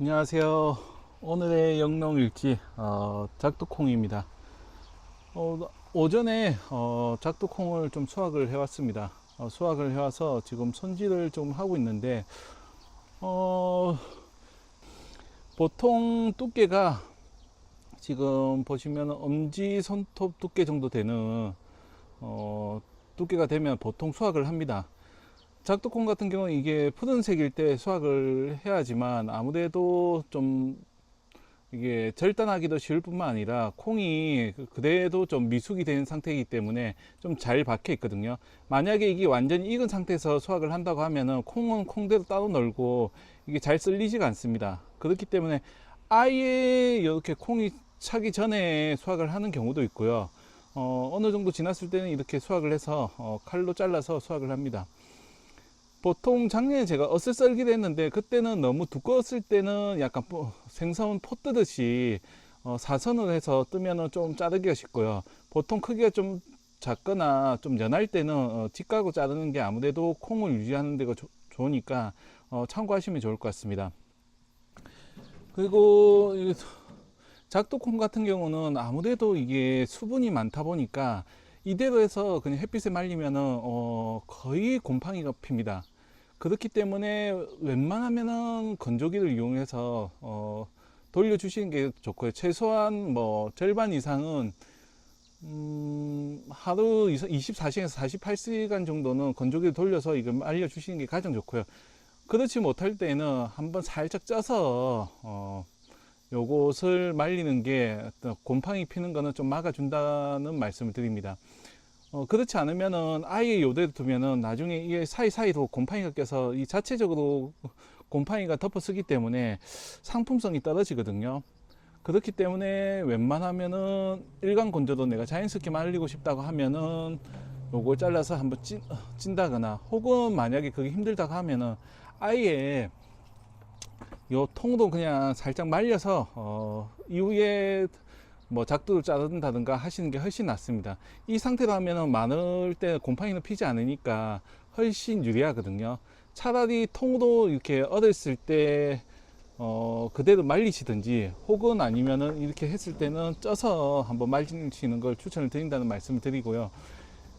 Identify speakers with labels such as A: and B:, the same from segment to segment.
A: 안녕하세요. 오늘의 영농일지 어, 작두콩입니다. 어, 오전에 어, 작두콩을 좀 수확을 해 왔습니다. 어, 수확을 해 와서 지금 손질을 좀 하고 있는데 어, 보통 두께가 지금 보시면 엄지 손톱 두께 정도 되는 어, 두께가 되면 보통 수확을 합니다. 작두콩 같은 경우는 이게 푸른색일 때 수확을 해야지만 아무래도 좀 이게 절단하기도 쉬울 뿐만 아니라 콩이 그래도 좀 미숙이 된 상태이기 때문에 좀 잘 박혀 있거든요. 만약에 이게 완전히 익은 상태에서 수확을 한다고 하면은 콩은 콩대로 따로 널고 이게 잘 썰리지가 않습니다. 그렇기 때문에 아예 이렇게 콩이 차기 전에 수확을 하는 경우도 있고요. 어, 어느 정도 지났을 때는 이렇게 수확을 해서 어, 칼로 잘라서 수확을 합니다. 보통 작년에 제가 엇을 썰기도 했는데 그때는 너무 두꺼웠을 때는 약간 뽀- 생선 포 뜨듯이 어, 사선으로 해서 뜨면은 좀 자르기가 쉽고요. 보통 크기가 좀 작거나 좀 연할 때는 어, 직각으로 자르는 게 아무래도 콩을 유지하는 데가 좋- 좋으니까 어, 참고하시면 좋을 것 같습니다. 그리고 이 작두콩 같은 경우는 아무래도 이게 수분이 많다 보니까 이대로 해서 그냥 햇빛에 말리면은 어, 거의 곰팡이가 핍니다. 그렇기 때문에 웬만하면은 건조기를 이용해서 어, 돌려주시는 게 좋고요. 최소한 뭐 절반 이상은 음, 하루 24시간에서 48시간 정도는 건조기를 돌려서 이걸 말려주시는 게 가장 좋고요. 그렇지 못할 때는 한번 살짝 쪄서 어, 요것을 말리는 게 곰팡이 피는 거는 좀 막아준다는 말씀을 드립니다. 어, 그렇지 않으면은 아예 요대로 두면은 나중에 이게 사이사이로 곰팡이가 껴서 이 자체적으로 곰팡이가 덮어 쓰기 때문에 상품성이 떨어지거든요. 그렇기 때문에 웬만하면은 일간 건조도 내가 자연스럽게 말리고 싶다고 하면은 요걸 잘라서 한번 찐, 어, 찐다거나 혹은 만약에 그게 힘들다고 하면은 아예 요 통도 그냥 살짝 말려서 어, 이후에 뭐 작두를 자른다든가 하시는 게 훨씬 낫습니다. 이 하면은 많을 때 곰팡이는 피지 않으니까 훨씬 유리하거든요. 차라리 통도 이렇게 얻었을 때 어, 그대로 말리시든지 혹은 아니면은 이렇게 했을 때는 쪄서 한번 말리시는 걸 추천을 드린다는 말씀을 드리고요.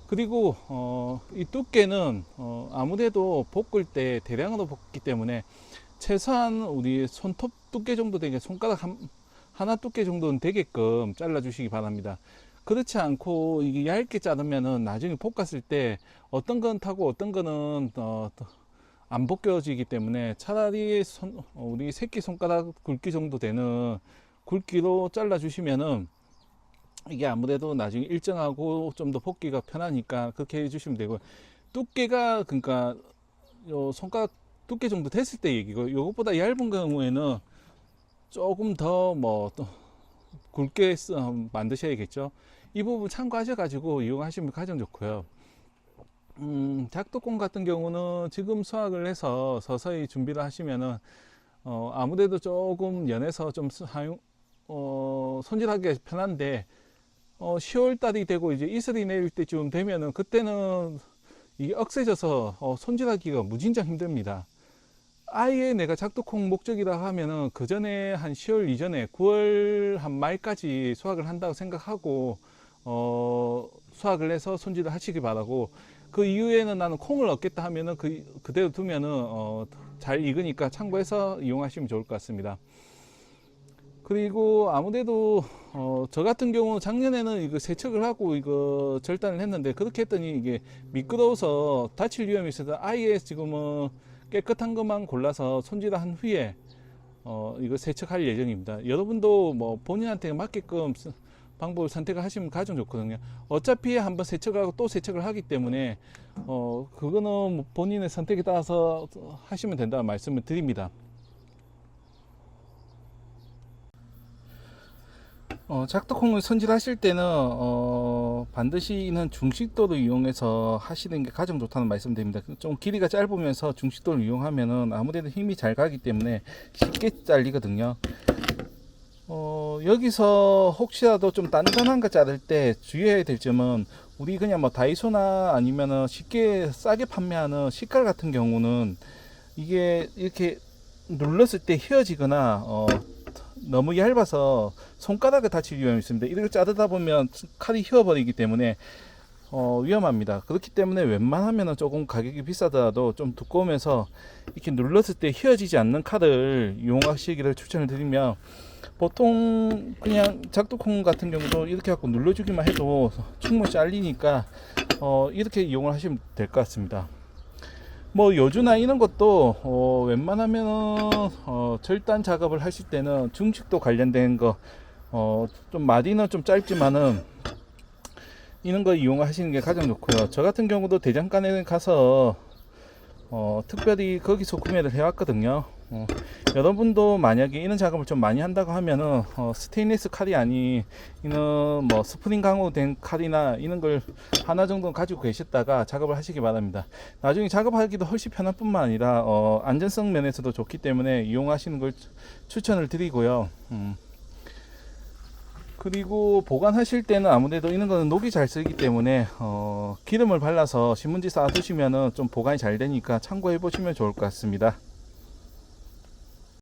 A: 그리고 어, 이 두께는 어, 아무래도 볶을 때 대량으로 볶기 때문에 최소한 우리 손톱 두께 정도 되게 손가락 한, 하나 두께 정도는 되게끔 잘라 주시기 바랍니다. 그렇지 않고 이게 얇게 자르면은 나중에 볶았을 때 어떤 건 타고 어떤 거는 어, 안 벗겨지기 때문에 차라리 손, 어, 우리 새끼 손가락 굵기 정도 되는 굵기로 잘라 주시면은 이게 아무래도 나중에 일정하고 좀더 볶기가 편하니까 그렇게 해주시면 되고 두께가 그러니까 요 손가락 두께 정도 됐을 때 얘기고 요것보다 얇은 경우에는 조금 더뭐 굵게 쓰- 어, 만드셔야겠죠 이 부분 참고하셔 가지고 이용하시면 가장 좋고요 음, 작두콩 같은 경우는 지금 수확을 해서 서서히 준비를 하시면은 어, 아무래도 조금 연해서 좀 수- 사용 어, 손질하기가 편한데 어, 10월 달이 되고 이제 이슬이 내릴 때쯤 되면은 그때는 이게 억세져서 어, 손질하기가 무진장 힘듭니다. 아예 내가 작두콩 목적이라 하면은 그 전에 한 10월 이전에 9월 한 말까지 수확을 한다고 생각하고 어, 수확을 해서 손질을 하시기 바라고 그 이후에는 나는 콩을 얻겠다 하면은 그 그대로 두면은 어, 잘 익으니까 참고해서 이용하시면 좋을 것 같습니다. 그리고 아무래도 어, 저 같은 경우 작년에는 이거 세척을 하고 이거 절단을 했는데 그렇게 했더니 이게 미끄러워서 다칠 위험이 있어서 아예 지금은 깨끗한 것만 골라서 손질을 한 후에 어, 이거 세척할 예정입니다. 여러분도 뭐 본인한테 맞게끔 쓰- 방법을 선택을 하시면 가장 좋거든요. 어차피 한번 세척하고 또 세척을 하기 때문에 어, 그거는 뭐 본인의 선택에 따라서 하시면 된다는 말씀을 드립니다. 어, 작두콩을 손질하실 때는 어, 반드시는 중식도를 이용해서 하시는 게 가장 좋다는 말씀드립니다. 좀 길이가 짧으면서 중식도를 이용하면은 아무래도 힘이 잘 가기 때문에 쉽게 잘리거든요. 어, 여기서 혹시라도 좀 단단한 거 자를 때 주의해야 될 점은 우리 그냥 뭐 다이소나 아니면은 쉽게 싸게 판매하는 식칼 같은 경우는 이게 이렇게 눌렀을 때 휘어지거나 어, 너무 얇아서 손가락을 다칠 위험이 있습니다. 이렇게 자르다 보면 칼이 휘어버리기 때문에 어, 위험합니다. 그렇기 때문에 웬만하면 조금 가격이 비싸더라도 좀 두꺼우면서 이렇게 눌렀을 때 휘어지지 않는 칼을 이용하시기를 추천을 드리며 보통 그냥 작두콩 같은 경우도 이렇게 갖고 눌러주기만 해도 충분히 잘리니까 어, 이렇게 이용을 하시면 될 것 같습니다. 뭐 요주나 이런 것도 어, 웬만하면 어, 절단 작업을 하실 때는 중식도 관련된 거 어, 좀 마디는 좀 짧지만은 이런 거 이용하시는 게 가장 좋고요. 저 같은 경우도 대장간에 가서 어, 특별히 거기서 구매를 해왔거든요. 어, 여러분도 만약에 이런 작업을 좀 많이 한다고 하면은 어, 스테인리스 칼이 아닌 뭐 스프링 강호된 칼이나 이런 걸 하나 정도 가지고 계셨다가 작업을 하시기 바랍니다. 나중에 작업하기도 훨씬 편할 뿐만 아니라 어, 안전성 면에서도 좋기 때문에 이용하시는 걸 추- 추천을 드리고요. 음. 그리고 보관하실 때는 아무래도 이런 거는 녹이 잘 쓰기 때문에 어, 기름을 발라서 신문지 쌓아두시면은 좀 보관이 잘 되니까 참고해 보시면 좋을 것 같습니다.